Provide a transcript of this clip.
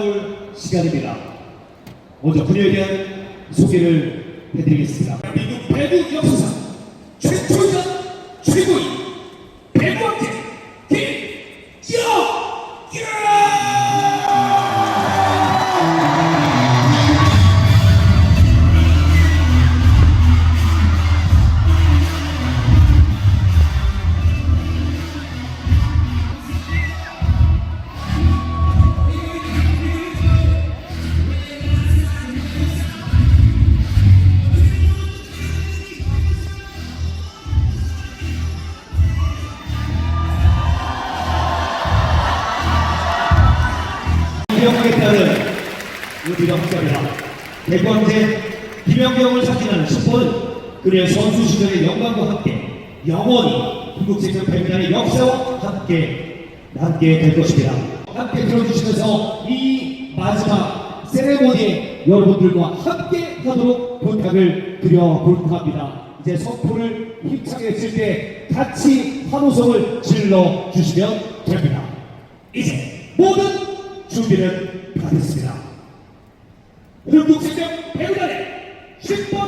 만나볼 시간입니다. 먼저 그녀에 대한 소개를 해드리겠습니다. 미국 배구 역사상 최초 김영경에 따른 우리가 함께합니다. 대구왕제 김영경을 상징하는 10번은 그녀의 선수 시절의 영광과 함께 영원히 한국체전 배구단의 역사와 함께 남게 될 것입니다. 함께 들어주시면서 이 마지막 세레모니에 여러분들과 함께 하도록 부탁을 드려볼까 합니다. 이제 선포를 힘차게 했을 때 같이 환호성을 질러 주시면 됩니다. 이제 모든 준비는 다 됐습니다. 한국체전 배우단의 10번